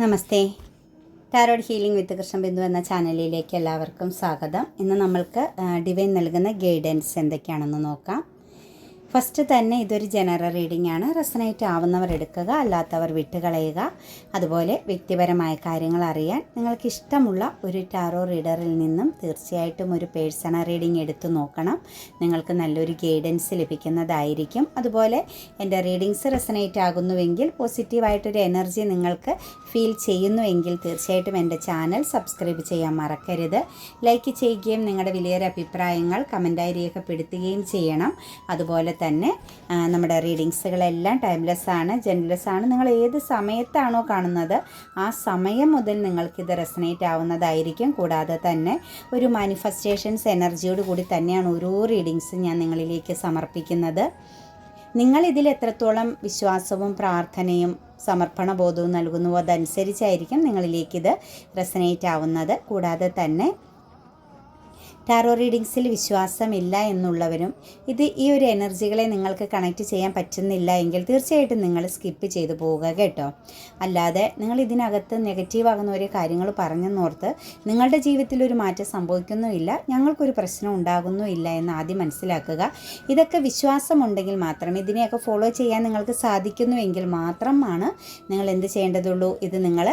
Namaste. Tarot healing with Krishnabindu എന്ന ചാനലിലേക്ക് എല്ലാവർക്കും സ്വാഗതം. ഇന്ന് നമ്മൾക്ക് ഡിവൈൻ നൽകുന്ന ഗൈഡൻസ് എന്തൊക്കെയാണെന്ന് നോക്കാം. ഫസ്റ്റ് തന്നെ ഇതൊരു ജനറൽ റീഡിംഗ് ആണ്. റെസനേറ്റ് ആവുന്നവർ എടുക്കുക അല്ലാത്തവർ വിട്ടുകളയുക. അതുപോലെ വ്യക്തിപരമായ കാര്യങ്ങൾ അറിയാൻ നിങ്ങൾക്ക് ഇഷ്ടമുള്ള ഒരു ടാറോ റീഡറിൽ നിന്നും തീർച്ചയായിട്ടും ഒരു പേഴ്സണൽ റീഡിംഗ് എടുത്തു നോക്കണം. നിങ്ങൾക്ക് നല്ലൊരു ഗൈഡൻസ് ലഭിക്കുന്നതായിരിക്കും. അതുപോലെ എന്റെ റീഡിങ്സ് റെസനേറ്റ് ആകുന്നുവെങ്കിൽ പോസിറ്റീവായിട്ടൊരു എനർജി നിങ്ങൾക്ക് ഫീൽ ചെയ്യുന്നുവെങ്കിൽ തീർച്ചയായിട്ടും എന്റെ ചാനൽ സബ്സ്ക്രൈബ് ചെയ്യാൻ മറക്കരുത്. ലൈക്ക് ചെയ്യുകയും നിങ്ങളുടെ വലിയൊരു അഭിപ്രായങ്ങൾ കമന്റായി രേഖപ്പെടുത്തുകയും ചെയ്യണം. അതുപോലെ തന്നെ നമ്മുടെ റീഡിങ്സുകളെല്ലാം ടൈംലെസ് ആണ് ജെൻലെസ് ആണ് നിങ്ങൾ ഏത് സമയത്താണോ കാണുന്നത് ആ സമയം മുതൽ നിങ്ങൾക്കിത് റെസനേറ്റ് ആവുന്നതായിരിക്കും. കൂടാതെ തന്നെ ഒരു മാനിഫെസ്റ്റേഷൻസ് എനർജിയോട് കൂടി തന്നെയാണ് ഓരോ റീഡിങ്സും ഞാൻ നിങ്ങളിലേക്ക് സമർപ്പിക്കുന്നത്. നിങ്ങൾ ഇതിൽ എത്രത്തോളം വിശ്വാസവും പ്രാർത്ഥനയും സമർപ്പണ ബോധവും നൽകുന്നുവോ അതനുസരിച്ചായിരിക്കും നിങ്ങളിലേക്കിത് റെസനേറ്റ് ആവുന്നത്. കൂടാതെ തന്നെ ടാറോ റീഡിങ്സിൽ വിശ്വാസമില്ല എന്നുള്ളവരും ഇത് ഈ ഒരു എനർജികളെ നിങ്ങൾക്ക് കണക്റ്റ് ചെയ്യാൻ പറ്റുന്നില്ല എങ്കിൽ തീർച്ചയായിട്ടും നിങ്ങൾ സ്കിപ്പ് ചെയ്തു പോവുക കേട്ടോ. അല്ലാതെ നിങ്ങൾ ഇതിനകത്ത് നെഗറ്റീവാകുന്ന ഒരു കാര്യങ്ങൾ പറഞ്ഞെന്നോർത്ത് നിങ്ങളുടെ ജീവിതത്തിൽ ഒരു മാറ്റം സംഭവിക്കുന്നുമില്ല ഞങ്ങൾക്കൊരു പ്രശ്നം ഉണ്ടാകുന്നുമില്ല എന്ന് ആദ്യം മനസ്സിലാക്കുക. ഇതൊക്കെ വിശ്വാസമുണ്ടെങ്കിൽ മാത്രം ഇതിനെയൊക്കെ ഫോളോ ചെയ്യാൻ നിങ്ങൾക്ക് സാധിക്കുന്നുവെങ്കിൽ മാത്രമാണ് നിങ്ങൾ എന്ത് ചെയ്യേണ്ടതുള്ളൂ? ഇത് നിങ്ങൾ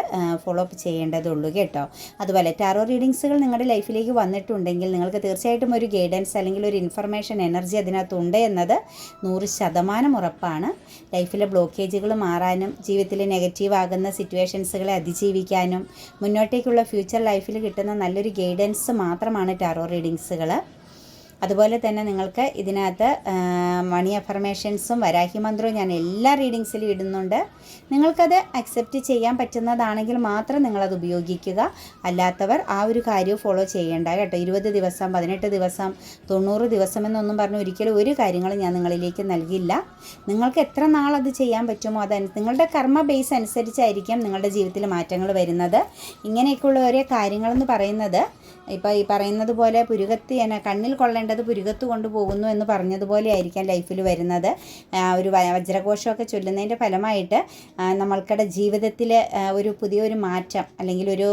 ഫോളോ അപ്പ് ചെയ്യേണ്ടതുള്ളൂ കേട്ടോ. അതുപോലെ ടാറോ റീഡിങ്സുകൾ നിങ്ങളുടെ ലൈഫിലേക്ക് വന്നിട്ടുണ്ടെങ്കിൽ നിങ്ങൾക്ക് തീർച്ചയായിട്ടും ഒരു ഗൈഡൻസ് അല്ലെങ്കിൽ ഒരു ഇൻഫർമേഷൻ എനർജി അതിനകത്തുണ്ട് എന്നത് നൂറ് ശതമാനം ഉറപ്പാണ്. ലൈഫിലെ ബ്ലോക്കേജുകൾ മാറാനും ജീവിതത്തിലെ നെഗറ്റീവ് ആകുന്ന സിറ്റുവേഷൻസുകളെ അതിജീവിക്കാനും മുന്നോട്ടേക്കുള്ള ഫ്യൂച്ചർ ലൈഫിൽ കിട്ടുന്ന നല്ലൊരു ഗൈഡൻസ് മാത്രമാണ് ടാറോ റീഡിങ്സുകൾ അതുപോലെ തന്നെ നിങ്ങൾക്ക് ഇതിനകത്ത് മണി അഫർമേഷൻസും വരാഹി മന്ത്രവും ഞാൻ എല്ലാ റീഡിങ്സിലും ഇടുന്നുണ്ട്. നിങ്ങൾക്കത് അക്സെപ്റ്റ് ചെയ്യാൻ പറ്റുന്നതാണെങ്കിൽ മാത്രം നിങ്ങളത് ഉപയോഗിക്കുക. അല്ലാത്തവർ ആ ഒരു കാര്യം ഫോളോ ചെയ്യേണ്ട കേട്ടോ. ഇരുപത് ദിവസം പതിനെട്ട് ദിവസം തൊണ്ണൂറ് ദിവസം എന്നൊന്നും പറഞ്ഞ് ഒരിക്കലും ഒരു കാര്യങ്ങളും ഞാൻ നിങ്ങളിലേക്ക് നൽകില്ല. നിങ്ങൾക്ക് എത്ര നാളത് ചെയ്യാൻ പറ്റുമോ അത് നിങ്ങളുടെ കർമ്മ ബേസ് അനുസരിച്ചായിരിക്കും നിങ്ങളുടെ ജീവിതത്തിൽ മാറ്റങ്ങൾ വരുന്നത്. ഇങ്ങനെയൊക്കെയുള്ള ഓരോ കാര്യങ്ങളെന്ന് പറയുന്നത്. ഇപ്പോൾ ഈ പറയുന്നത് പോലെ പുരുകത്ത് എന്നെ കണ്ണിൽ കൊള്ളേണ്ടത് പുരുകത്ത് കൊണ്ടുപോകുന്നു എന്ന് പറഞ്ഞതുപോലെ ആയിരിക്കാം ലൈഫിൽ വരുന്നത്. ഒരു വജ്രഘോഷമൊക്കെ ചൊല്ലുന്നതിന്റെ ഫലമായിട്ട് നമ്മൾക്കടെ ജീവിതത്തിൽ ഒരു പുതിയൊരു മാറ്റം അല്ലെങ്കിൽ ഒരു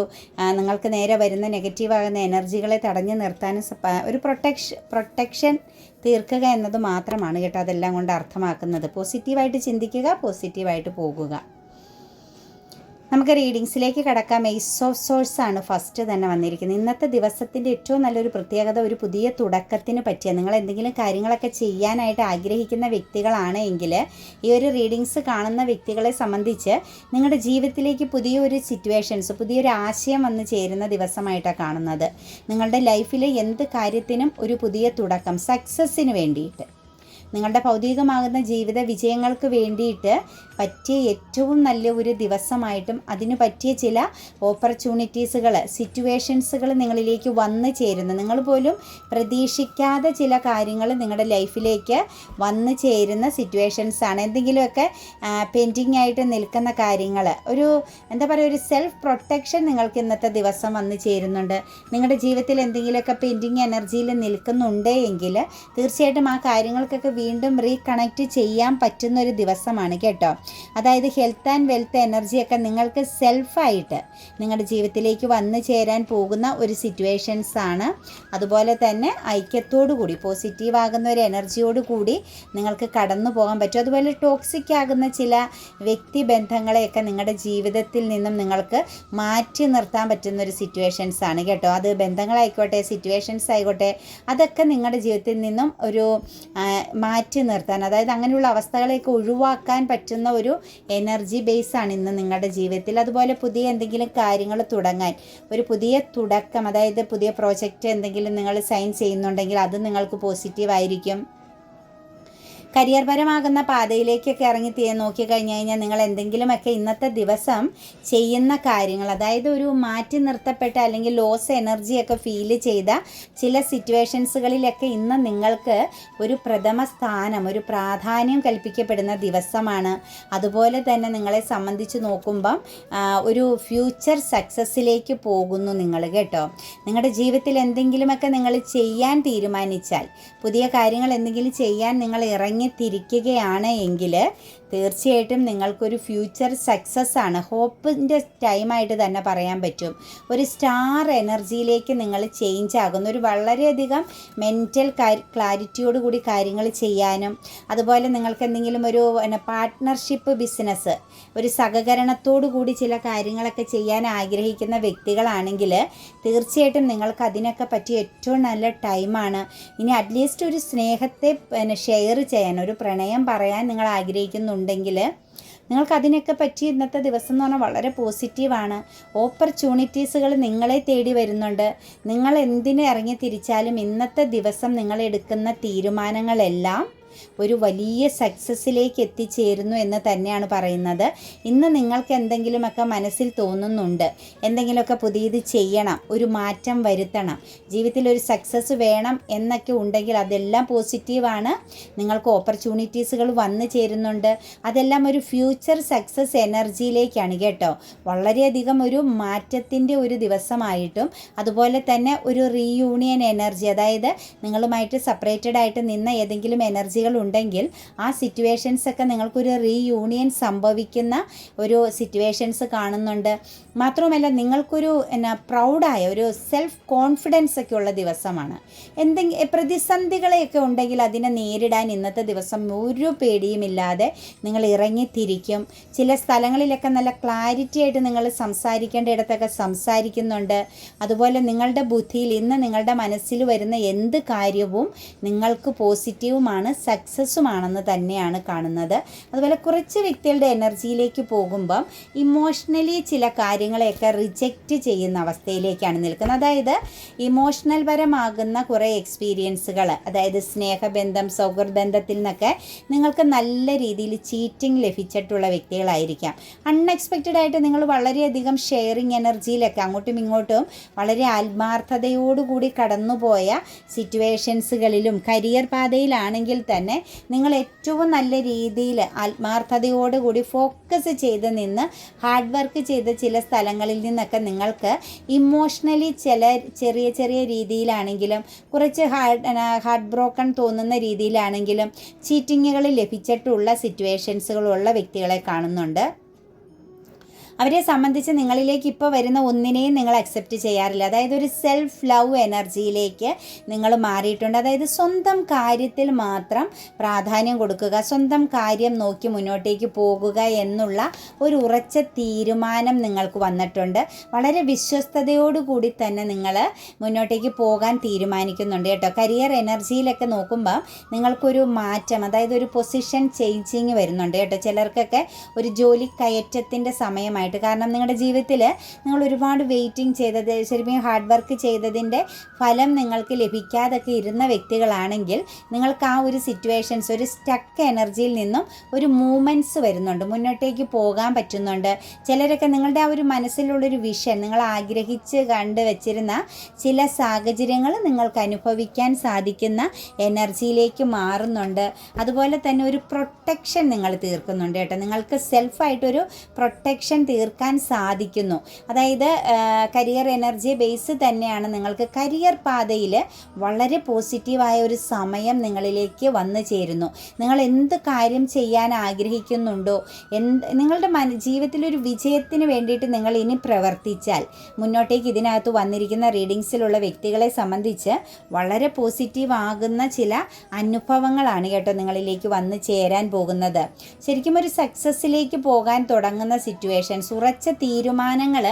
നിങ്ങൾക്ക് നേരെ വരുന്ന നെഗറ്റീവാകുന്ന എനർജികളെ തടഞ്ഞു നിർത്താനും ഒരു പ്രൊട്ടക്ഷ പ്രൊട്ടക്ഷൻ തീർക്കുക എന്നത് മാത്രമാണ് കേട്ടോ അതെല്ലാം കൊണ്ട് അർത്ഥമാക്കുന്നത്. പോസിറ്റീവായിട്ട് ചിന്തിക്കുക പോസിറ്റീവായിട്ട് പോകുക. നമുക്ക് റീഡിങ്സിലേക്ക് കടക്കാം. എയ്സ് ഓഫ് സോഴ്സ് ആണ് ഫസ്റ്റ് തന്നെ വന്നിരിക്കുന്നത്. ഇന്നത്തെ ദിവസത്തിന്റെ ഏറ്റവും നല്ലൊരു പ്രത്യേകത ഒരു പുതിയ തുടക്കത്തിന് പറ്റിയ നിങ്ങൾ എന്തെങ്കിലും കാര്യങ്ങളൊക്കെ ചെയ്യാനായിട്ട് ആഗ്രഹിക്കുന്ന വ്യക്തികളാണ് എങ്കിൽ ഈ ഒരു റീഡിങ്സ് കാണുന്ന വ്യക്തികളെ സംബന്ധിച്ച് നിങ്ങളുടെ ജീവിതത്തിലേക്ക് പുതിയൊരു സിറ്റുവേഷൻസ് പുതിയൊരു ആശയം വന്ന് ചേരുന്ന ദിവസമായിട്ടാണ് കാണുന്നത്. നിങ്ങളുടെ ലൈഫിൽ എന്ത് കാര്യത്തിനും ഒരു പുതിയ തുടക്കം സക്സസ്സിന് വേണ്ടിയിട്ട്. നിങ്ങളുടെ ഭൗതികമാകുന്ന ജീവിത വിജയങ്ങൾക്ക് വേണ്ടിയിട്ട് പറ്റിയ ഏറ്റവും നല്ല ഒരു ദിവസമായിട്ടും അതിന് പറ്റിയ ചില ഓപ്പർച്യൂണിറ്റീസുകൾ സിറ്റുവേഷൻസുകൾ നിങ്ങളിലേക്ക് വന്നു ചേരുന്നു. നിങ്ങൾ പോലും പ്രതീക്ഷിക്കാതെ ചില കാര്യങ്ങൾ നിങ്ങളുടെ ലൈഫിലേക്ക് വന്നു ചേരുന്ന സിറ്റുവേഷൻസാണ് എന്തെങ്കിലുമൊക്കെ പെൻഡിങ് ആയിട്ട് നിൽക്കുന്ന കാര്യങ്ങൾ ഒരു എന്താ പറയുക ഒരു സെൽഫ് പ്രൊട്ടക്ഷൻ നിങ്ങൾക്ക് ഇന്നത്തെ ദിവസം വന്നു ചേരുന്നുണ്ട്. നിങ്ങളുടെ ജീവിതത്തിൽ എന്തെങ്കിലുമൊക്കെ പെൻഡിങ് എനർജിയിൽ നിൽക്കുന്നുണ്ട് എങ്കിൽ തീർച്ചയായിട്ടും ആ കാര്യങ്ങൾക്കൊക്കെ വീണ്ടും റീകണക്റ്റ് ചെയ്യാൻ പറ്റുന്ന ഒരു ദിവസമാണ് കേട്ടോ. അതായത് ഹെൽത്ത് ആൻഡ് വെൽത്ത് എനർജിയൊക്കെ നിങ്ങൾക്ക് സെൽഫായിട്ട് നിങ്ങളുടെ ജീവിതത്തിലേക്ക് വന്നു ചേരാൻ പോകുന്ന ഒരു സിറ്റുവേഷൻസ് ആണ്. അതുപോലെ തന്നെ ഐക്യത്തോടു കൂടി പോസിറ്റീവ് ആകുന്ന ഒരു എനർജിയോട് കൂടി നിങ്ങൾക്ക് കടന്നു പോകാൻ പറ്റും. അതുപോലെ ടോക്സിക് ആകുന്ന ചില വ്യക്തിബന്ധങ്ങളെയൊക്കെ നിങ്ങളുടെ ജീവിതത്തിൽ നിന്നും നിങ്ങൾക്ക് മാറ്റി നിർത്താൻ പറ്റുന്ന ഒരു സിറ്റുവേഷൻസ് ആണ് കേട്ടോ. അത് ബന്ധങ്ങളായിക്കോട്ടെ സിറ്റുവേഷൻസ് ആയിക്കോട്ടെ അതൊക്കെ നിങ്ങളുടെ ജീവിതത്തിൽ നിന്നും ഒരു മാറ്റി നിർത്താൻ അതായത് അങ്ങനെയുള്ള അവസ്ഥകളെയൊക്കെ ഒഴിവാക്കാൻ പറ്റുന്ന ഒരു എനർജി ബേസ് ആണ് ഇന്ന് നിങ്ങളുടെ ജീവിതത്തിൽ. അതുപോലെ പുതിയ എന്തെങ്കിലും കാര്യങ്ങൾ തുടങ്ങാൻ ഒരു പുതിയ തുടക്കം അതായത് പുതിയ പ്രോജക്റ്റ് എന്തെങ്കിലും നിങ്ങൾ സൈൻ ചെയ്യുന്നുണ്ടെങ്കിൽ അത് നിങ്ങൾക്ക് പോസിറ്റീവ് ആയിരിക്കും. കരിയർ പരമാകുന്ന പാതയിലേക്കൊക്കെ ഇറങ്ങി തീ നോക്കി കഴിഞ്ഞു കഴിഞ്ഞാൽ നിങ്ങൾ എന്തെങ്കിലുമൊക്കെ ഇന്നത്തെ ദിവസം ചെയ്യുന്ന കാര്യങ്ങൾ അതായത് ഒരു മാറ്റി നിർത്തപ്പെട്ട അല്ലെങ്കിൽ ലോസ് എനർജിയൊക്കെ ഫീൽ ചെയ്ത ചില സിറ്റുവേഷൻസുകളിലൊക്കെ ഇന്ന് നിങ്ങൾക്ക് ഒരു പ്രഥമ സ്ഥാനം ഒരു പ്രാധാന്യം കൽപ്പിക്കപ്പെടുന്ന ദിവസമാണ്. അതുപോലെ തന്നെ നിങ്ങളെ സംബന്ധിച്ച് നോക്കുമ്പം ഒരു ഫ്യൂച്ചർ സക്സസ്സിലേക്ക് പോകുന്നു നിങ്ങൾ കേട്ടോ. നിങ്ങളുടെ ജീവിതത്തിൽ എന്തെങ്കിലുമൊക്കെ നിങ്ങൾ ചെയ്യാൻ തീരുമാനിച്ചാൽ പുതിയ കാര്യങ്ങൾ എന്തെങ്കിലും ചെയ്യാൻ നിങ്ങൾ ഇറങ്ങി തിരിക്കുകയാണ് എങ്കിൽ തീർച്ചയായിട്ടും നിങ്ങൾക്കൊരു ഫ്യൂച്ചർ സക്സസ് ആണ്. ഹോപ്പിന്റെ ടൈമായിട്ട് തന്നെ പറയാൻ പറ്റും. ഒരു സ്റ്റാർ എനർജിയിലേക്ക് നിങ്ങൾ ചേഞ്ച് ആകുന്ന. ഒരു വളരെയധികം മെന്റൽ ക്ലാരിറ്റിയോട് കൂടി കാര്യങ്ങൾ ചെയ്യാനും അതുപോലെ നിങ്ങൾക്ക് എന്തെങ്കിലും ഒരു പാർട്ട്ണർഷിപ്പ് ബിസിനസ് ഒരു സഹകരണത്തോടു കൂടി ചില കാര്യങ്ങളൊക്കെ ചെയ്യാൻ ആഗ്രഹിക്കുന്ന വ്യക്തികളാണെങ്കിൽ തീർച്ചയായിട്ടും നിങ്ങൾക്ക് അതിനൊക്കെ പറ്റിയ ഏറ്റവും നല്ല ടൈമാണ് ഇനി അറ്റ്ലീസ്റ്റ് ഒരു സ്നേഹത്തെ പിന്നെ ഷെയർ ചെയ്യാൻ ഒരു പ്രണയം പറയാൻ നിങ്ങൾ ആഗ്രഹിക്കുന്നുണ്ടെങ്കിൽ നിങ്ങൾക്ക് അതിനൊക്കെ പറ്റി ഇന്നത്തെ ദിവസം എന്ന് പറഞ്ഞാൽ വളരെ പോസിറ്റീവാണ് ഓപ്പർച്യൂണിറ്റീസുകൾ നിങ്ങളെ തേടി വരുന്നുണ്ട്. നിങ്ങൾ എന്തിന് ഇറങ്ങി തിരിച്ചാലും ഇന്നത്തെ ദിവസം നിങ്ങൾ എടുക്കുന്ന തീരുമാനങ്ങളെല്ലാം ഒരു വലിയ സക്സസ്സിലേക്ക് എത്തിച്ചേരുന്നു എന്ന് തന്നെയാണ് പറയുന്നത്. ഇന്ന് നിങ്ങൾക്ക് എന്തെങ്കിലുമൊക്കെ മനസ്സിൽ തോന്നുന്നുണ്ട്. എന്തെങ്കിലുമൊക്കെ പുതിയത് ചെയ്യണം ഒരു മാറ്റം വരുത്തണം ജീവിതത്തിൽ ഒരു സക്സസ് വേണം എന്നൊക്കെ ഉണ്ടെങ്കിൽ അതെല്ലാം പോസിറ്റീവാണ് നിങ്ങൾക്ക് ഓപ്പർച്യൂണിറ്റീസുകൾ വന്നു ചേരുന്നുണ്ട്. അതെല്ലാം ഒരു ഫ്യൂച്ചർ സക്സസ് എനർജിയിലേക്കാണ് കേട്ടോ. വളരെയധികം ഒരു മാറ്റത്തിന്റെ ഒരു ദിവസമായിട്ടും അതുപോലെ തന്നെ ഒരു റീയൂണിയൻ എനർജി അതായത് നിങ്ങളുമായിട്ട് സെപ്പറേറ്റഡ് ആയിട്ട് നിന്ന ഏതെങ്കിലും എനർജികൾ ഉണ്ടെങ്കിൽ ആ സിറ്റുവേഷൻസ് ഒക്കെ നിങ്ങൾക്കൊരു റീയൂണിയൻ സംഭവിക്കുന്ന ഒരു സിറ്റുവേഷൻസ് കാണുന്നുണ്ട്. മാത്രവുമല്ല നിങ്ങൾക്കൊരു എന്നാ പ്രൗഡായ ഒരു സെൽഫ് കോൺഫിഡൻസ് ഒക്കെ ഉള്ള ദിവസമാണ്. എന്തെങ്കിലും പ്രതിസന്ധികളെയൊക്കെ ഉണ്ടെങ്കിൽ അതിനെ നേരിടാൻ ഇന്നത്തെ ദിവസം ഒരു പേടിയുമില്ലാതെ നിങ്ങൾ ഇറങ്ങിത്തിരിക്കും. ചില സ്ഥലങ്ങളിലൊക്കെ നല്ല ക്ലാരിറ്റി ആയിട്ട് നിങ്ങൾ സംസാരിക്കേണ്ട ഇടത്തൊക്കെ സംസാരിക്കുന്നുണ്ട്. അതുപോലെ നിങ്ങളുടെ ബുദ്ധിയിൽ ഇന്ന് നിങ്ങളുടെ മനസ്സിൽ വരുന്ന എന്ത് കാര്യവും നിങ്ങൾക്ക് പോസിറ്റീവുമാണ് സക്സസ്സുമാണെന്ന് തന്നെയാണ് കാണുന്നത്. അതുപോലെ കുറച്ച് വ്യക്തികളുടെ എനർജിയിലേക്ക് പോകുമ്പം ഇമോഷണലി ചില കാര്യങ്ങളെയൊക്കെ റിജക്റ്റ് ചെയ്യുന്ന അവസ്ഥയിലേക്കാണ് നിൽക്കുന്നത്. അതായത് ഇമോഷണൽ പരമാകുന്ന കുറേ എക്സ്പീരിയൻസുകൾ അതായത് സ്നേഹബന്ധം സൗഹൃദബന്ധത്തിൽ നിന്നൊക്കെ നിങ്ങൾക്ക് നല്ല രീതിയിൽ ചീറ്റിംഗ് ലഭിച്ചിട്ടുള്ള വ്യക്തികളായിരിക്കാം. അൺഎക്സ്പെക്റ്റഡ് ആയിട്ട് നിങ്ങൾ വളരെയധികം ഷെയറിങ് എനർജിയിലൊക്കെ അങ്ങോട്ടും ഇങ്ങോട്ടും വളരെ ആത്മാർത്ഥതയോടുകൂടി കടന്നുപോയ സിറ്റുവേഷൻസുകളിലും കരിയർ പാതയിലാണെങ്കിൽ തന്നെ നിങ്ങൾ ഏറ്റവും നല്ല രീതിയിൽ ആത്മാർത്ഥതയോടുകൂടി ഫോക്കസ് ചെയ്ത് നിന്ന് ഹാർഡ് വർക്ക് ചെയ്ത ചില സ്ഥലങ്ങളിൽ നിന്നൊക്കെ നിങ്ങൾക്ക് ഇമോഷണലി ചില ചെറിയ ചെറിയ രീതിയിലാണെങ്കിലും കുറച്ച് ഹാർഡ് ഹാർട്ട് ബ്രോക്കൺ തോന്നുന്ന രീതിയിലാണെങ്കിലും ചീറ്റിങ്ങുകൾ ലഭിച്ചിട്ടുള്ള സിറ്റുവേഷൻസുകളുള്ള വ്യക്തികളെ കാണുന്നുണ്ട്. അവരെ സംബന്ധിച്ച് നിങ്ങളിലേക്ക് ഇപ്പോൾ വരുന്ന ഒന്നിനെയും നിങ്ങൾ അക്സെപ്റ്റ് ചെയ്യാറില്ല. അതായത് ഒരു സെൽഫ് ലവ് എനർജിയിലേക്ക് നിങ്ങൾ മാറിയിട്ടുണ്ട്. അതായത് സ്വന്തം കാര്യത്തിൽ മാത്രം പ്രാധാന്യം കൊടുക്കുക സ്വന്തം കാര്യം നോക്കി മുന്നോട്ടേക്ക് പോകുക എന്നുള്ള ഒരു ഉറച്ച തീരുമാനം നിങ്ങൾക്ക് വന്നിട്ടുണ്ട്. വളരെ വിശ്വസ്തയോടുകൂടി തന്നെ നിങ്ങൾ മുന്നോട്ടേക്ക് പോകാൻ തീരുമാനിക്കുന്നുണ്ട് കേട്ടോ. കരിയർ എനർജിയിലൊക്കെ നോക്കുമ്പോൾ നിങ്ങൾക്കൊരു മാറ്റം അതായത് ഒരു പൊസിഷൻ ചേഞ്ചിങ് വരുന്നുണ്ട് കേട്ടോ. ചിലർക്കൊക്കെ ഒരു ജോലി കയറ്റത്തിന്റെ സമയമായിട്ട് ആയിട്ട് കാരണം നിങ്ങളുടെ ജീവിതത്തിൽ നിങ്ങൾ ഒരുപാട് വെയിറ്റിംഗ് ചെയ്തത് ശരിക്കും ഹാർഡ് വർക്ക് ചെയ്തതിന്റെ ഫലം നിങ്ങൾക്ക് ലഭിക്കാതൊക്കെ ഇരുന്ന വ്യക്തികളാണെങ്കിൽ നിങ്ങൾക്ക് ആ ഒരു സിറ്റുവേഷൻസ് ഒരു സ്റ്റക്ക് എനർജിയിൽ നിന്നും ഒരു മൂമെന്റ്സ് വരുന്നുണ്ട്. മുന്നോട്ടേക്ക് പോകാൻ പറ്റുന്നുണ്ട്. ചിലരൊക്കെ നിങ്ങളുടെ ആ ഒരു മനസ്സിലുള്ളൊരു വിഷൻ നിങ്ങൾ ആഗ്രഹിച്ച് കണ്ട് വെച്ചിരുന്ന ചില സാഹചര്യങ്ങൾ നിങ്ങൾക്ക് അനുഭവിക്കാൻ സാധിക്കുന്ന എനർജിയിലേക്ക് മാറുന്നുണ്ട്. അതുപോലെ തന്നെ ഒരു പ്രൊട്ടക്ഷൻ നിങ്ങൾ തീർക്കുന്നുണ്ട് കേട്ടോ. നിങ്ങൾക്ക് സെൽഫായിട്ടൊരു പ്രൊട്ടക്ഷൻ തീർക്കാൻ സാധിക്കുന്നു. അതായത് കരിയർ എനർജി ബേസ് തന്നെയാണ് നിങ്ങൾക്ക് കരിയർ പാതയിൽ വളരെ പോസിറ്റീവായ ഒരു സമയം നിങ്ങളിലേക്ക് വന്നു ചേരുന്നു. നിങ്ങൾ എന്ത് കാര്യം ചെയ്യാൻ ആഗ്രഹിക്കുന്നുണ്ടോ എന്ത് നിങ്ങളുടെ മന ജീവിതത്തിലൊരു വിജയത്തിന് വേണ്ടിയിട്ട് നിങ്ങൾ ഇനി പ്രവർത്തിച്ചാൽ മുന്നോട്ടേക്ക് ഇതിനകത്ത് വന്നിരിക്കുന്ന റീഡിങ്സിലുള്ള വ്യക്തികളെ സംബന്ധിച്ച് വളരെ പോസിറ്റീവ് ആകുന്ന ചില അനുഭവങ്ങളാണ് കേട്ടോ നിങ്ങളിലേക്ക് വന്നു ചേരാൻ പോകുന്നത്. ശരിക്കും ഒരു സക്സസ്സിലേക്ക് പോകാൻ തുടങ്ങുന്ന സിറ്റുവേഷൻസ് ഉറച്ച തീരുമാനങ്ങൾ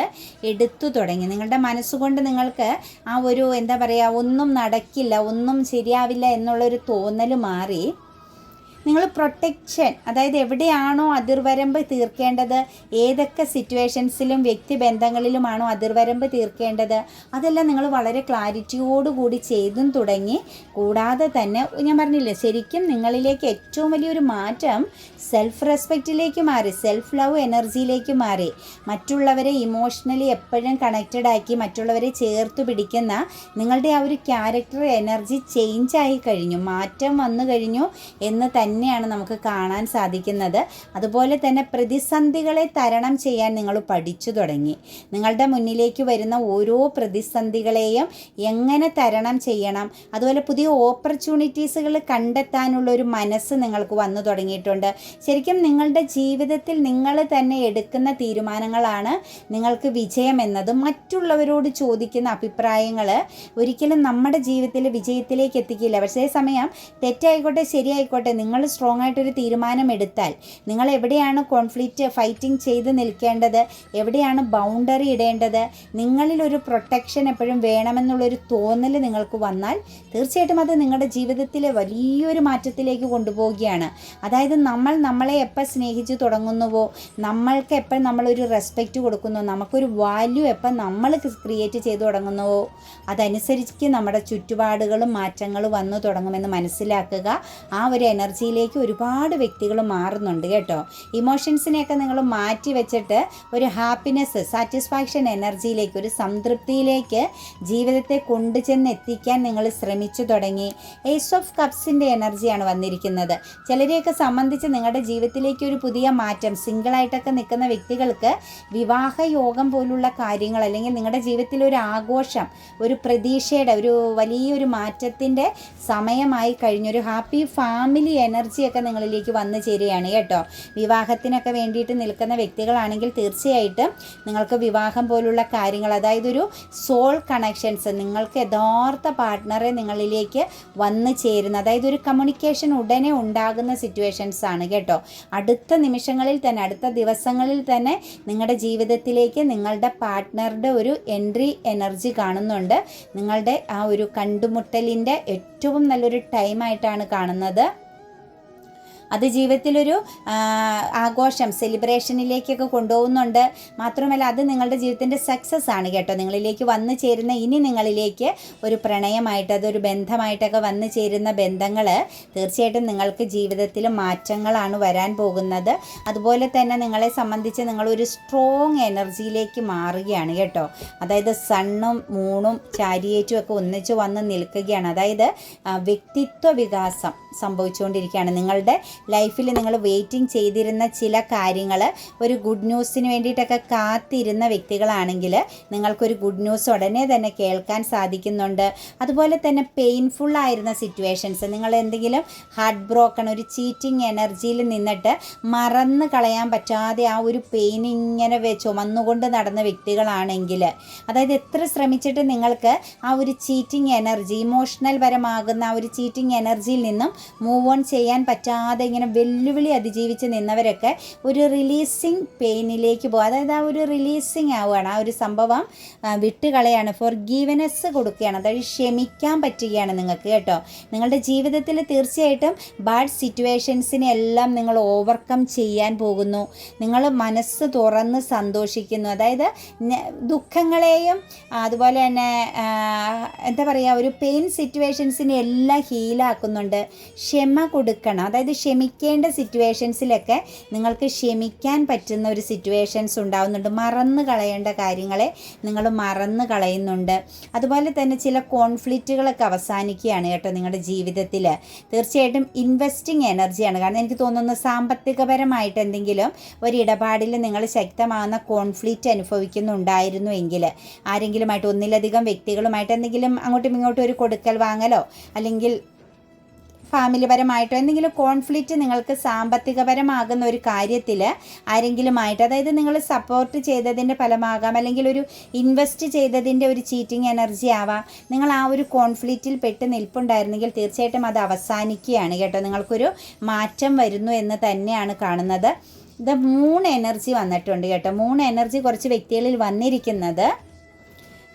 എടുത്തു തുടങ്ങി. നിങ്ങളുടെ മനസ്സുകൊണ്ട് നിങ്ങൾക്ക് ആ ഒരു എന്താ പറയുക ഒന്നും നടക്കില്ല ഒന്നും ശരിയാവില്ല എന്നുള്ളൊരു തോന്നൽ മാറി നിങ്ങൾ പ്രൊട്ടക്ഷൻ അതായത് എവിടെയാണോ അതിർവരമ്പ് തീർക്കേണ്ടത് ഏതൊക്കെ സിറ്റുവേഷൻസിലും വ്യക്തിബന്ധങ്ങളിലുമാണോ അതിർവരമ്പ് തീർക്കേണ്ടത് അതെല്ലാം നിങ്ങൾ വളരെ ക്ലാരിറ്റിയോടുകൂടി ചെയ്തും തുടങ്ങി. കൂടാതെ തന്നെ ഞാൻ പറഞ്ഞില്ലേ ശരിക്കും നിങ്ങളിലേക്ക് ഏറ്റവും വലിയൊരു മാറ്റം സെൽഫ് റെസ്പെക്റ്റിലേക്ക് മാറി സെൽഫ് ലവ് എനർജിയിലേക്ക് മാറി. മറ്റുള്ളവരെ ഇമോഷണലി എപ്പോഴും കണക്റ്റഡ് ആക്കി മറ്റുള്ളവരെ ചേർത്ത് പിടിക്കുന്ന നിങ്ങളുടെ ആ ഒരു ക്യാരക്ടർ എനർജി ചേഞ്ച് ആയി കഴിഞ്ഞു മാറ്റം വന്നു കഴിഞ്ഞു എന്ന് തന്നെ തന്നെയാണ് നമുക്ക് കാണാൻ സാധിക്കുന്നത്. അതുപോലെ തന്നെ പ്രതിസന്ധികളെ തരണം ചെയ്യാൻ നിങ്ങൾ പഠിച്ചു തുടങ്ങി. നിങ്ങളുടെ മുന്നിലേക്ക് വരുന്ന ഓരോ പ്രതിസന്ധികളെയും എങ്ങനെ തരണം ചെയ്യണം? അതുപോലെ പുതിയ ഓപ്പർച്യൂണിറ്റീസുകൾ കണ്ടെത്താനുള്ള ഒരു മനസ്സ് നിങ്ങൾക്ക് വന്നു തുടങ്ങിയിട്ടുണ്ട്. ശരിക്കും നിങ്ങളുടെ ജീവിതത്തിൽ നിങ്ങൾ തന്നെ എടുക്കുന്ന തീരുമാനങ്ങളാണ് നിങ്ങൾക്ക് വിജയം എന്നത് മറ്റുള്ളവരോട് ചോദിക്കുന്ന അഭിപ്രായങ്ങൾ ഒരിക്കലും നമ്മുടെ ജീവിതത്തിൽ വിജയത്തിലേക്ക് എത്തിക്കില്ല. പക്ഷേ സമയം തെറ്റായിക്കോട്ടെ ശരിയായിക്കോട്ടെ നിങ്ങൾ സ്ട്രോങ് ആയിട്ടൊരു തീരുമാനം എടുത്താൽ നിങ്ങൾ എവിടെയാണ് കോൺഫ്ലിക്റ്റ് ഫൈറ്റിംഗ് ചെയ്ത് നിൽക്കേണ്ടത്? എവിടെയാണ് ബൗണ്ടറി ഇടേണ്ടത്? നിങ്ങളിലൊരു പ്രൊട്ടക്ഷൻ എപ്പോഴും വേണമെന്നുള്ളൊരു തോന്നൽ നിങ്ങൾക്ക് വന്നാൽ തീർച്ചയായിട്ടും അത് നിങ്ങളുടെ ജീവിതത്തിലെ വലിയൊരു മാറ്റത്തിലേക്ക് കൊണ്ടുപോവുകയാണ്. അതായത് നമ്മൾ നമ്മളെ എപ്പോൾ സ്നേഹിച്ച് തുടങ്ങുന്നുവോ? നമ്മൾക്ക് എപ്പോൾ നമ്മളൊരു റെസ്പെക്റ്റ് കൊടുക്കുന്നു? നമുക്കൊരു വാല്യൂ എപ്പോൾ നമ്മൾ ക്രിയേറ്റ് ചെയ്തു തുടങ്ങുന്നുവോ? അതനുസരിച്ച് നമ്മുടെ ചുറ്റുപാടുകളും മാറ്റങ്ങളും വന്നു തുടങ്ങുമെന്ന് മനസ്സിലാക്കുക. ആ ഒരു എനർജിയിലേക്ക് ഒരുപാട് വ്യക്തികൾ മാറുന്നുണ്ട് കേട്ടോ. ഇമോഷൻസിനെയൊക്കെ നിങ്ങൾ മാറ്റി വെച്ചിട്ട് ഒരു ഹാപ്പിനെസ് സാറ്റിസ്ഫാക്ഷൻ എനർജിയിലേക്ക് ഒരു സംതൃപ്തിയിലേക്ക് ജീവിതത്തെ കൊണ്ടുചെന്ന് എത്തിക്കാൻ നിങ്ങൾ ശ്രമിച്ചു തുടങ്ങി. ഏസ് ഓഫ് കപ്സിന്റെ എനർജിയാണ് വന്നിരിക്കുന്നത്. ചിലരെയൊക്കെ സംബന്ധിച്ച് നിങ്ങളുടെ ജീവിതത്തിലേക്ക് ഒരു പുതിയ മാറ്റം സിംഗിളായിട്ടൊക്കെ നിൽക്കുന്ന വ്യക്തികൾക്ക് വിവാഹ യോഗം പോലുള്ള കാര്യങ്ങൾ അല്ലെങ്കിൽ നിങ്ങളുടെ ജീവിതത്തിൽ ഒരു ആഘോഷം ഒരു പ്രതീക്ഷയുടെ ഒരു വലിയൊരു മാറ്റത്തിന്റെ സമയമായി കഴിഞ്ഞൊരു ഹാപ്പി ഫാമിലി എനർജിയൊക്കെ നിങ്ങളിലേക്ക് വന്നു ചേരുകയാണ് കേട്ടോ. വിവാഹത്തിനൊക്കെ വേണ്ടിയിട്ട് നിൽക്കുന്ന വ്യക്തികളാണെങ്കിൽ തീർച്ചയായിട്ടും നിങ്ങൾക്ക് വിവാഹം പോലുള്ള കാര്യങ്ങൾ അതായത് ഒരു സോൾ കണക്ഷൻസ് നിങ്ങൾക്ക് യഥാർത്ഥ പാർട്ട്ണറെ നിങ്ങളിലേക്ക് വന്നു ചേരുന്ന അതായത് ഒരു കമ്മ്യൂണിക്കേഷൻ ഉടനെ ഉണ്ടാകുന്ന സിറ്റുവേഷൻസ് ആണ് കേട്ടോ. അടുത്ത നിമിഷങ്ങളിൽ തന്നെ അടുത്ത ദിവസങ്ങളിൽ തന്നെ നിങ്ങളുടെ ജീവിതത്തിലേക്ക് നിങ്ങളുടെ പാർട്ട്ണറുടെ ഒരു എൻട്രി എനർജി കാണുന്നുണ്ട്. നിങ്ങളുടെ ആ ഒരു കണ്ടുമുട്ടലിന്റെ ഏറ്റവും നല്ലൊരു ടൈമായിട്ടാണ് കാണുന്നത്. അത് ജീവിതത്തിലൊരു ആഘോഷം സെലിബ്രേഷനിലേക്കൊക്കെ കൊണ്ടുപോകുന്നുണ്ട്. മാത്രമല്ല അത് നിങ്ങളുടെ ജീവിതത്തിന്റെ സക്സസ് ആണ് കേട്ടോ. നിങ്ങളിലേക്ക് വന്നു ചേരുന്ന ഇനി നിങ്ങളിലേക്ക് ഒരു പ്രണയമായിട്ട് അതൊരു ബന്ധമായിട്ടൊക്കെ വന്നു ചേരുന്ന ബന്ധങ്ങൾ തീർച്ചയായിട്ടും നിങ്ങൾക്ക് ജീവിതത്തിൽ മാറ്റങ്ങളാണ് വരാൻ പോകുന്നത്. അതുപോലെ തന്നെ നിങ്ങളെ സംബന്ധിച്ച് നിങ്ങളൊരു സ്ട്രോങ് എനർജിയിലേക്ക് മാറുകയാണ് കേട്ടോ. അതായത് സണ്ണും മൂണും ചാരിയേറ്റും ഒക്കെ ഒന്നിച്ച് വന്ന് നിൽക്കുകയാണ്. അതായത് വ്യക്തിത്വ വികാസം സംഭവിച്ചുകൊണ്ടിരിക്കുകയാണ്. നിങ്ങളുടെ ലൈഫിൽ നിങ്ങൾ വെയിറ്റിംഗ് ചെയ്തിരുന്ന ചില കാര്യങ്ങൾ ഒരു ഗുഡ് ന്യൂസിന് വേണ്ടിയിട്ടൊക്കെ കാത്തിരുന്ന വ്യക്തികളാണെങ്കിൽ നിങ്ങൾക്കൊരു ഗുഡ് ന്യൂസ് ഉടനെ തന്നെ കേൾക്കാൻ സാധിക്കുന്നുണ്ട്. അതുപോലെ തന്നെ പെയിൻഫുൾ ആയിരുന്ന സിറ്റുവേഷൻസ് നിങ്ങൾ എന്തെങ്കിലും ഹാർട്ട് ബ്രോക്കൺ ഒരു ചീറ്റിംഗ് എനർജിയിൽ നിന്നിട്ട് മറന്ന് കളയാൻ പറ്റാതെ ആ ഒരു പെയിൻ ഇങ്ങനെ ചുമന്നുകൊണ്ട് നടന്ന വ്യക്തികളാണെങ്കിൽ അതായത് എത്ര ശ്രമിച്ചിട്ട് നിങ്ങൾക്ക് ആ ഒരു ചീറ്റിംഗ് എനർജി ഇമോഷണൽ പരമാകുന്ന ആ ഒരു ചീറ്റിംഗ് എനർജിയിൽ നിന്നും മൂവ് ഓൺ ചെയ്യാൻ പറ്റാതെ ഇങ്ങനെ വെല്ലുവിളി അതിജീവിച്ച് നിന്നവരൊക്കെ ഒരു റിലീസിങ് പെയിനിലേക്ക് പോകും അതായത് ആ ഒരു റിലീസിങ് ആവുകയാണ്. ആ ഒരു സംഭവം വിട്ടുകളയാണ്. ഫോർ ഗീവനസ് കൊടുക്കുകയാണ്. അതായത് ക്ഷമിക്കാൻ പറ്റുകയാണ് നിങ്ങൾക്ക് കേട്ടോ. നിങ്ങളുടെ ജീവിതത്തിൽ തീർച്ചയായിട്ടും ബാഡ് സിറ്റുവേഷൻസിനെ എല്ലാം നിങ്ങൾ ഓവർകം ചെയ്യാൻ പോകുന്നു. നിങ്ങൾ മനസ്സ് തുറന്ന് സന്തോഷിക്കുന്നു. അതായത് ദുഃഖങ്ങളെയും അതുപോലെ തന്നെ എന്താ പറയുക ഒരു പെയിൻ സിറ്റുവേഷൻസിനെ എല്ലാം ഹീലാക്കുന്നുണ്ട് ക്ഷമ കൊടുക്കണം. അതായത് ക്ഷമിക്കേണ്ട സിറ്റുവേഷൻസിലൊക്കെ നിങ്ങൾക്ക് ക്ഷമിക്കാൻ പറ്റുന്ന ഒരു സിറ്റുവേഷൻസ് ഉണ്ടാവുന്നുണ്ട്. മറന്നു കളയേണ്ട കാര്യങ്ങളെ നിങ്ങൾ മറന്നു കളയുന്നുണ്ട്. അതുപോലെ തന്നെ ചില കോൺഫ്ലിക്റ്റുകളൊക്കെ അവസാനിക്കുകയാണ് കേട്ടോ നിങ്ങളുടെ ജീവിതത്തിൽ തീർച്ചയായിട്ടും ഇൻവെസ്റ്റിംഗ് എനർജിയാണ് കാരണം എനിക്ക് തോന്നുന്നു സാമ്പത്തികപരമായിട്ട് എന്തെങ്കിലും ഒരു ഇടപാടിൽ നിങ്ങൾ ശക്തമാകുന്ന കോൺഫ്ലിക്റ്റ് അനുഭവിക്കുന്നുണ്ടായിരുന്നു എങ്കിൽ ആരെങ്കിലുമായിട്ട് ഒന്നിലധികം വ്യക്തികളുമായിട്ട് എന്തെങ്കിലും അങ്ങോട്ടും ഇങ്ങോട്ടും ഒരു കൊടുക്കൽ വാങ്ങലോ അല്ലെങ്കിൽ ഫാമിലി പരമായിട്ടോ എന്തെങ്കിലും കോൺഫ്ലിക്റ്റ് നിങ്ങൾക്ക് സാമ്പത്തികപരമാകുന്ന ഒരു കാര്യത്തിൽ ആരെങ്കിലുമായിട്ട് അതായത് നിങ്ങൾ സപ്പോർട്ട് ചെയ്തതിന്റെ ഫലമാകാം അല്ലെങ്കിൽ ഒരു ഇൻവെസ്റ്റ് ചെയ്തതിന്റെ ഒരു ചീറ്റിംഗ് എനർജി ആവാം നിങ്ങൾ ആ ഒരു കോൺഫ്ലിക്റ്റിൽ പെട്ട് നിൽപ്പുണ്ടായിരുന്നെങ്കിൽ തീർച്ചയായിട്ടും അത് അവസാനിക്കുകയാണ് കേട്ടോ. നിങ്ങൾക്കൊരു മാറ്റം വരുന്നു എന്ന് തന്നെയാണ് കാണുന്നത്. ഇത് മൂന്ന് എനർജി വന്നിട്ടുണ്ട് കേട്ടോ. മൂന്ന് എനർജി കുറച്ച് വ്യക്തികളിൽ വന്നിരിക്കുന്നത്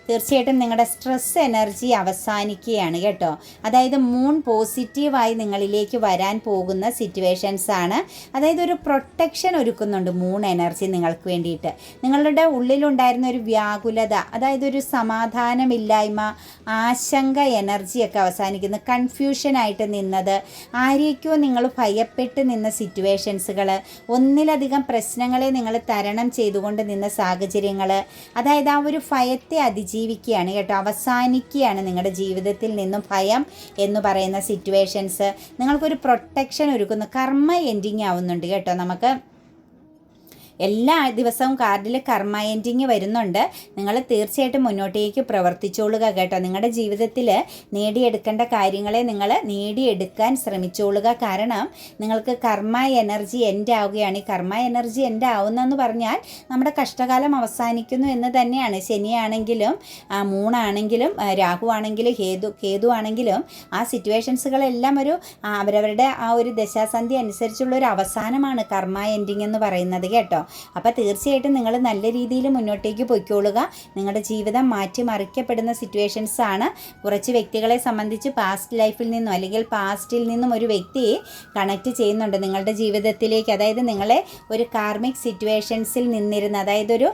തീർച്ചയായിട്ടും നിങ്ങളുടെ സ്ട്രെസ് എനർജി അവസാനിക്കുകയാണ് കേട്ടോ. അതായത് മൂൺ പോസിറ്റീവായി നിങ്ങളിലേക്ക് വരാൻ പോകുന്ന സിറ്റുവേഷൻസ് ആണ്. അതായത് ഒരു പ്രൊട്ടക്ഷൻ ഒരുക്കുന്നുണ്ട് മൂൺ എനർജി നിങ്ങൾക്ക് വേണ്ടിയിട്ട്. നിങ്ങളുടെ ഉള്ളിലുണ്ടായിരുന്ന ഒരു വ്യാകുലത അതായത് ഒരു സമാധാനമില്ലായ്മ ആശങ്ക എനർജിയൊക്കെ അവസാനിക്കുന്നു. കൺഫ്യൂഷനായിട്ട് നിന്നത് ആരെയൊക്കെയോ നിങ്ങൾ ഭയപ്പെട്ട് നിന്ന സിറ്റുവേഷൻസുകൾ ഒന്നിലധികം പ്രശ്നങ്ങളെ നിങ്ങൾ തരണം ചെയ്തുകൊണ്ട് നിന്ന സാഹചര്യങ്ങൾ അതായത് ആ ഒരു ഭയത്തെ അതിജീവിക്കുക അതിജീവിക്കുകയാണ് കേട്ടോ. അവസാനിക്കുകയാണ് നിങ്ങളുടെ ജീവിതത്തിൽ നിന്നും ഭയം എന്ന് പറയുന്ന സിറ്റുവേഷൻസ് നിങ്ങൾക്കൊരു പ്രൊട്ടക്ഷൻ ഒരുക്കുന്ന. കർമ്മ എൻഡിങ് ആവുന്നുണ്ട് കേട്ടോ. നമുക്ക് എല്ലാ ദിവസവും കാർഡിൽ കർമ്മ എൻഡിങ് വരുന്നുണ്ട്. നിങ്ങൾ തീർച്ചയായിട്ടും മുന്നോട്ടേക്ക് പ്രവർത്തിച്ചോളുക കേട്ടോ. നിങ്ങളുടെ ജീവിതത്തിൽ നേടിയെടുക്കേണ്ട കാര്യങ്ങളെ നിങ്ങൾ നേടിയെടുക്കാൻ ശ്രമിച്ചോളുക. കാരണം നിങ്ങൾക്ക് കർമ്മ എനർജി എൻഡ് ആവുകയാണ്. ഈ കർമ്മ എനർജി എൻഡ് ആവുന്നെന്ന് പറഞ്ഞാൽ നമ്മുടെ കഷ്ടകാലം അവസാനിക്കുന്നു എന്ന് തന്നെയാണ്. ശനിയാണെങ്കിലും മൂണാണെങ്കിലും രാഹുവാണെങ്കിലും ഹേതു കേതു ആണെങ്കിലും ആ സിറ്റുവേഷൻസുകളെല്ലാം ഒരു അവരവരുടെ ആ ഒരു ദശാസന്ധി അനുസരിച്ചുള്ള ഒരു അവസാനമാണ് കർമ്മ എൻഡിങ് എന്ന് പറയുന്നത് കേട്ടോ. അപ്പോൾ തീർച്ചയായിട്ടും നിങ്ങൾ നല്ല രീതിയിൽ മുന്നോട്ടേക്ക് പൊയ്ക്കോളുക നിങ്ങളുടെ ജീവിതം മാറ്റിമറിക്കപ്പെടുന്ന സിറ്റുവേഷൻസ് ആണ്. കുറച്ച് വ്യക്തികളെ സംബന്ധിച്ച് പാസ്റ്റ് ലൈഫിൽ നിന്നും അല്ലെങ്കിൽ പാസ്റ്റിൽ നിന്നും ഒരു വ്യക്തിയെ കണക്ട് ചെയ്യുന്നുണ്ട്. നിങ്ങളുടെ ജീവിതത്തിലേക്ക് അതായത് നിങ്ങളെ ഒരു കാർമിക് സിറ്റുവേഷൻസിൽ നിന്നിരുന്ന അതായത് ഒരു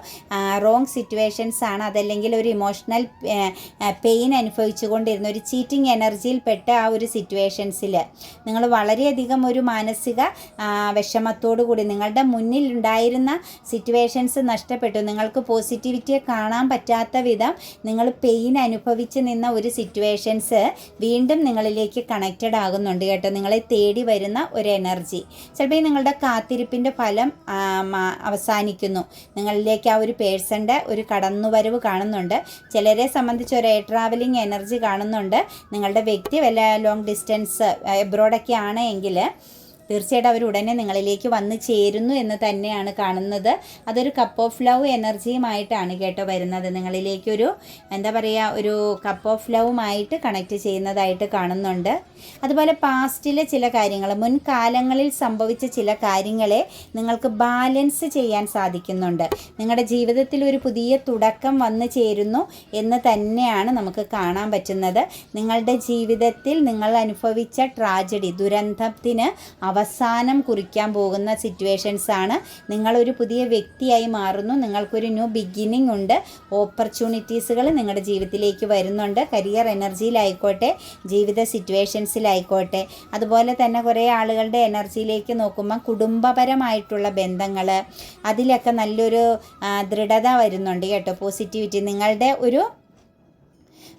റോങ് സിറ്റുവേഷൻസ് ആണ് അതല്ലെങ്കിൽ ഒരു ഇമോഷണൽ പെയിൻ അനുഭവിച്ചുകൊണ്ടിരുന്ന ഒരു ചീറ്റിംഗ് എനർജിയിൽ പെട്ട ആ ഒരു സിറ്റുവേഷൻസിൽ നിങ്ങൾ വളരെയധികം ഒരു മാനസിക വിഷമത്തോടു കൂടി നിങ്ങളുടെ മുന്നിൽ ഉണ്ടായിരുന്ന സിറ്റുവേഷൻസ് നഷ്ടപ്പെട്ടു. നിങ്ങൾക്ക് പോസിറ്റിവിറ്റിയെ കാണാൻ പറ്റാത്ത വിധം നിങ്ങൾ പെയിൻ അനുഭവിച്ച് നിന്ന ഒരു സിറ്റുവേഷൻസ് വീണ്ടും നിങ്ങളിലേക്ക് കണക്റ്റഡ് ആകുന്നുണ്ട് കേട്ടോ. നിങ്ങളെ തേടി വരുന്ന ഒരു എനർജി ചിലപ്പോൾ നിങ്ങളുടെ കാത്തിരിപ്പിന്റെ ഫലം അവസാനിക്കുന്നു. നിങ്ങളിലേക്ക് ആ ഒരു പേഴ്സന്റെ ഒരു കടന്നുവരവ് കാണുന്നുണ്ട്. ചിലരെ സംബന്ധിച്ച് ഒരു എയർ ട്രാവലിംഗ് എനർജി കാണുന്നുണ്ട്. നിങ്ങളുടെ വ്യക്തി വല്ല ലോങ് ഡിസ്റ്റൻസ് എബ്രോഡൊക്കെ ആണ് എങ്കിൽ തീർച്ചയായിട്ടും അവർ ഉടനെ നിങ്ങളിലേക്ക് വന്ന് ചേരുന്നു എന്ന് തന്നെയാണ് കാണുന്നത്. അതൊരു കപ്പ് ഓഫ് ലവ് എനർജിയുമായിട്ടാണ് കേട്ടോ വരുന്നത്. നിങ്ങളിലേക്കൊരു എന്താ പറയുക ഒരു കപ്പ് ഓഫ് ലവുമായിട്ട് കണക്ട് ചെയ്യുന്നതായിട്ട് കാണുന്നുണ്ട്. അതുപോലെ പാസ്റ്റിലെ ചില കാര്യങ്ങൾ മുൻകാലങ്ങളിൽ സംഭവിച്ച ചില കാര്യങ്ങളെ നിങ്ങൾക്ക് ബാലൻസ് ചെയ്യാൻ സാധിക്കുന്നുണ്ട്. നിങ്ങളുടെ ജീവിതത്തിൽ ഒരു പുതിയ തുടക്കം വന്നു ചേരുന്നു എന്ന് തന്നെയാണ് നമുക്ക് കാണാൻ പറ്റുന്നത്. നിങ്ങളുടെ ജീവിതത്തിൽ നിങ്ങൾ അനുഭവിച്ച ട്രാജഡി ദുരന്തത്തിന് അവസാനം കുറിക്കാൻ പോകുന്ന സിറ്റുവേഷൻസ് ആണ്. നിങ്ങളൊരു പുതിയ വ്യക്തിയായി മാറുന്നു. നിങ്ങൾക്കൊരു ന്യൂ ബിഗിനിങ് ഉണ്ട്. ഓപ്പർച്യൂണിറ്റീസുകൾ നിങ്ങളുടെ ജീവിതത്തിലേക്ക് വരുന്നുണ്ട്. കരിയർ എനർജിയിലായിക്കോട്ടെ ജീവിത സിറ്റുവേഷൻസിലായിക്കോട്ടെ അതുപോലെ തന്നെ കുറേ ആളുകളുടെ എനർജിയിലേക്ക് നോക്കുമ്പോൾ കുടുംബപരമായിട്ടുള്ള ബന്ധങ്ങൾ അതിലൊക്കെ നല്ലൊരു ദൃഢത വരുന്നുണ്ട് കേട്ടോ. പോസിറ്റിവിറ്റി നിങ്ങളുടെ ഒരു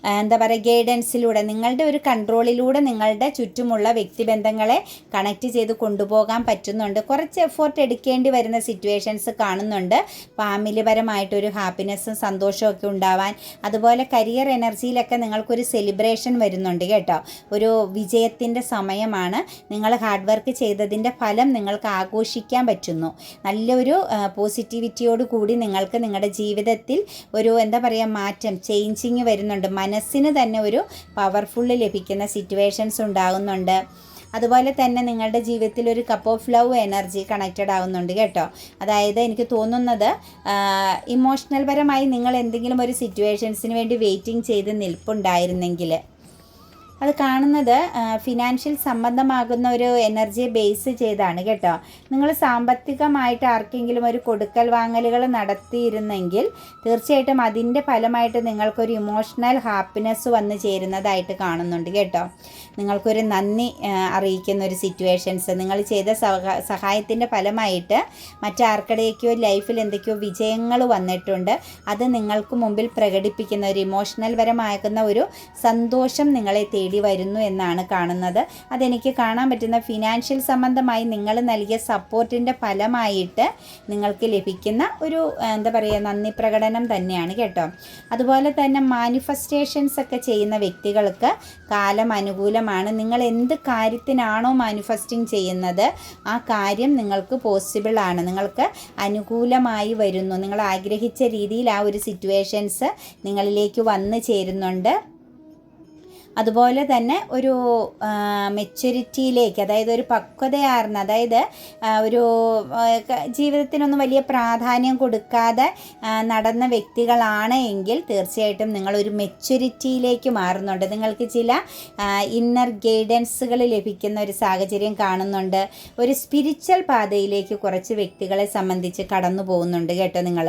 എന്താ പറയുക ഗൈഡൻസിലൂടെ നിങ്ങളുടെ ഒരു കൺട്രോളിലൂടെ നിങ്ങളുടെ ചുറ്റുമുള്ള വ്യക്തിബന്ധങ്ങളെ കണക്ട് ചെയ്ത് കൊണ്ടുപോകാൻ പറ്റുന്നുണ്ട്. കുറച്ച് എഫോർട്ട് എടുക്കേണ്ടി വരുന്ന സിറ്റുവേഷൻസ് കാണുന്നുണ്ട്. ഫാമിലി പരമായിട്ടൊരു ഹാപ്പിനെസ്സും സന്തോഷവും ഒക്കെ ഉണ്ടാവാൻ. അതുപോലെ കരിയർ എനർജിയിലൊക്കെ നിങ്ങൾക്കൊരു സെലിബ്രേഷൻ വരുന്നുണ്ട് കേട്ടോ. ഒരു വിജയത്തിന്റെ സമയമാണ്. നിങ്ങൾ ഹാർഡ് വർക്ക് ചെയ്തതിന്റെ ഫലം നിങ്ങൾക്ക് ആഘോഷിക്കാൻ പറ്റുന്നു. നല്ലൊരു പോസിറ്റിവിറ്റിയോട് കൂടി നിങ്ങൾക്ക് നിങ്ങളുടെ ജീവിതത്തിൽ ഒരു എന്താ പറയുക മാറ്റം ചേഞ്ചിങ് വരുന്നുണ്ട്. മനസ്സിന് തന്നെ ഒരു പവർഫുള്ള് ലഭിക്കുന്ന സിറ്റുവേഷൻസ് ഉണ്ടാകുന്നുണ്ട്. അതുപോലെ തന്നെ നിങ്ങളുടെ ജീവിതത്തിൽ ഒരു cup of love energy connected ആവുന്നുണ്ട് കേട്ടോ. അതായത് എനിക്ക് തോന്നുന്നത് ഇമോഷണൽ പരമായി നിങ്ങൾ എന്തെങ്കിലും ഒരു സിറ്റുവേഷൻസിന് വേണ്ടി വെയിറ്റിംഗ് ചെയ്ത് നിൽപ്പുണ്ടായിരുന്നെങ്കിൽ അത് കാണുന്നത് ഫിനാൻഷ്യൽ സംബന്ധമാകുന്ന ഒരു എനർജിയെ ബേസ് ചെയ്താണ് കേട്ടോ. നിങ്ങൾ സാമ്പത്തികമായിട്ട് ആർക്കെങ്കിലും ഒരു കൊടുക്കൽ വാങ്ങലുകൾ നടത്തിയിരുന്നെങ്കിൽ തീർച്ചയായിട്ടും അതിന്റെ ഫലമായിട്ട് നിങ്ങൾക്കൊരു ഇമോഷണൽ ഹാപ്പിനെസ് വന്നു ചേരുന്നതായിട്ട് കാണുന്നുണ്ട് കേട്ടോ. നിങ്ങൾക്കൊരു നന്ദി അറിയിക്കുന്ന ഒരു സിറ്റുവേഷൻസ് നിങ്ങൾ ചെയ്ത സഹ സഹായത്തിന്റെ ഫലമായിട്ട് മറ്റാർക്കിടയ്ക്കോ ലൈഫിൽ എന്തൊക്കെയോ വിജയങ്ങൾ വന്നിട്ടുണ്ട്. അത് നിങ്ങൾക്ക് മുമ്പിൽ പ്രകടിപ്പിക്കുന്ന ഒരു ഇമോഷണൽ പരമാകുന്ന ഒരു സന്തോഷം നിങ്ങളെ തേടി വരുന്നു എന്നാണ് കാണുന്നത്. അതെനിക്ക് കാണാൻ പറ്റുന്ന ഫിനാൻഷ്യൽ സംബന്ധമായി നിങ്ങൾ നൽകിയ സപ്പോർട്ടിന്റെ ഫലമായിട്ട് നിങ്ങൾക്ക് ലഭിക്കുന്ന ഒരു എന്താ പറയുക നന്ദി പ്രകടനം തന്നെയാണ് കേട്ടോ. അതുപോലെ തന്നെ മാനിഫെസ്റ്റേഷൻസ് ഒക്കെ ചെയ്യുന്ന വ്യക്തികൾക്ക് കാലം അനുകൂലമാണ്. നിങ്ങൾ എന്ത് കാര്യത്തിനാണോ മാനിഫെസ്റ്റിംഗ് ചെയ്യുന്നത് ആ കാര്യം നിങ്ങൾക്ക് പോസിബിൾ ആണ്. നിങ്ങൾക്ക് അനുകൂലമായി വരുന്നു. നിങ്ങൾ ആഗ്രഹിച്ച രീതിയിൽ ആ ഒരു സിറ്റുവേഷൻസ് നിങ്ങളിലേക്ക് വന്നു ചേരുന്നുണ്ട്. അതുപോലെ തന്നെ ഒരു മെച്യൂരിറ്റിയിലേക്ക് അതായത് ഒരു പക്വതയാർന്ന അതായത് ഒരു ജീവിതത്തിനൊന്നും വലിയ പ്രാധാന്യം കൊടുക്കാതെ നടന്ന വ്യക്തികളാണ് എങ്കിൽ തീർച്ചയായിട്ടും നിങ്ങളൊരു മെച്യൂരിറ്റിയിലേക്ക് മാറുന്നുണ്ട്. നിങ്ങൾക്ക് ചില ഇന്നർ ഗൈഡൻസുകൾ ലഭിക്കുന്ന ഒരു സാഹചര്യം കാണുന്നുണ്ട്. ഒരു സ്പിരിച്വൽ പാതയിലേക്ക് കുറച്ച് വ്യക്തികളെ സംബന്ധിച്ച് കടന്നു പോകുന്നുണ്ട് കേട്ടോ നിങ്ങൾ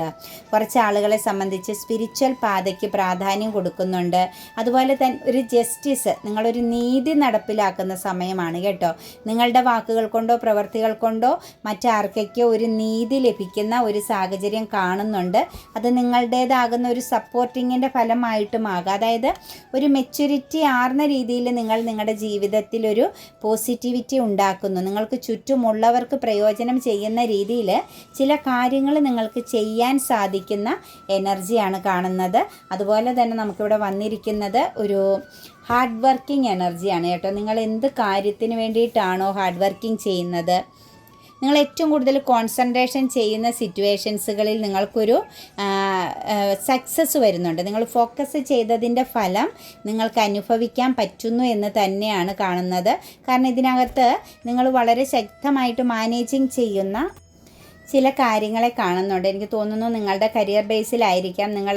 കുറച്ച് ആളുകളെ സംബന്ധിച്ച് സ്പിരിച്വൽ പാതയ്ക്ക് പ്രാധാന്യം കൊടുക്കുന്നുണ്ട്. അതുപോലെ തന്നെ ഒരു ജസ് ജസ്റ്റിസ് നിങ്ങളൊരു നീതി നടപ്പിലാക്കുന്ന സമയമാണ് കേട്ടോ. നിങ്ങളുടെ വാക്കുകൾ കൊണ്ടോ പ്രവർത്തികൾ കൊണ്ടോ മറ്റാർക്കൊക്കെ ഒരു നീതി ലഭിക്കുന്ന ഒരു സാഹചര്യം കാണുന്നുണ്ട്. അത് നിങ്ങളുടേതാകുന്ന ഒരു സപ്പോർട്ടിങ്ങിന്റെ ഫലമായിട്ടുമാകാം. അതായത് ഒരു മെച്യൂരിറ്റി ആർന്ന രീതിയിൽ നിങ്ങൾ നിങ്ങളുടെ ജീവിതത്തിൽ ഒരു പോസിറ്റിവിറ്റി ഉണ്ടാക്കുന്നു. നിങ്ങൾക്ക് ചുറ്റുമുള്ളവർക്ക് പ്രയോജനം ചെയ്യുന്ന രീതിയിൽ ചില കാര്യങ്ങൾ നിങ്ങൾക്ക് ചെയ്യാൻ സാധിക്കുന്ന എനർജിയാണ് കാണുന്നത്. അതുപോലെ തന്നെ നമുക്കിവിടെ വന്നിരിക്കുന്നത് ഒരു ഹാർഡ് വർക്കിംഗ് എനർജിയാണ് കേട്ടോ. നിങ്ങൾ എന്ത് കാര്യത്തിന് വേണ്ടിയിട്ടാണോ ഹാർഡ് വർക്കിംഗ് ചെയ്യുന്നത്? നിങ്ങൾ ഏറ്റവും കൂടുതൽ കോൺസെൻട്രേഷൻ ചെയ്യുന്ന സിറ്റുവേഷൻസുകളിൽ നിങ്ങൾക്കൊരു സക്സസ് വരുന്നുണ്ട്. നിങ്ങൾ ഫോക്കസ് ചെയ്തതിന്റെ ഫലം നിങ്ങൾക്ക് അനുഭവിക്കാൻ പറ്റുന്നു എന്ന് തന്നെയാണ് കാണുന്നത്. കാരണം ഇതിനകത്ത് നിങ്ങൾ വളരെ ശക്തമായിട്ട് മാനേജിങ് ചെയ്യുന്ന ചില കാര്യങ്ങളെ കാണുന്നുണ്ട്. എനിക്ക് തോന്നുന്നു നിങ്ങളുടെ കരിയർ ബേസിലായിരിക്കാം നിങ്ങൾ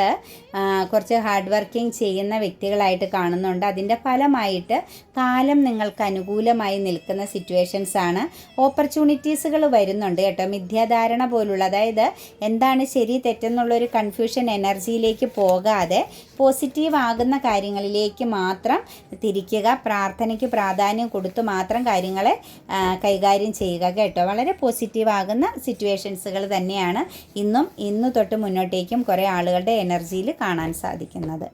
കുറച്ച് ഹാർഡ് വർക്കിംഗ് ചെയ്യുന്ന വ്യക്തികളായിട്ട് കാണുന്നുണ്ട്. അതിന്റെ ഫലമായിട്ട് കാലം നിങ്ങൾക്ക് അനുകൂലമായി നിൽക്കുന്ന സിറ്റുവേഷൻസ് ആണ്. ഓപ്പർച്യൂണിറ്റീസുകൾ വരുന്നുണ്ട് കേട്ടോ. മിഥ്യാധാരണ പോലുള്ള അതായത് എന്താണ് ശരി തെറ്റെന്നുള്ളൊരു കൺഫ്യൂഷൻ എനർജിയിലേക്ക് പോകാതെ പോസിറ്റീവ് ആകുന്ന കാര്യങ്ങളിലേക്ക് മാത്രം തിരിക്കുക പ്രാർത്ഥനയ്ക്ക് പ്രാധാന്യം കൊടുത്ത് മാത്രം കാര്യങ്ങളെ കൈകാര്യം ചെയ്യുക കേട്ടോ. വളരെ പോസിറ്റീവ് ആകുന്ന സിറ്റുവേഷൻസുകൾ തന്നെയാണ് ഇന്നും ഇന്നു തൊട്ട് മുന്നോട്ടേക്കും കുറേ ആളുകളുടെ എനർജിയിൽ കാണാൻ സാധിക്കുന്നത്.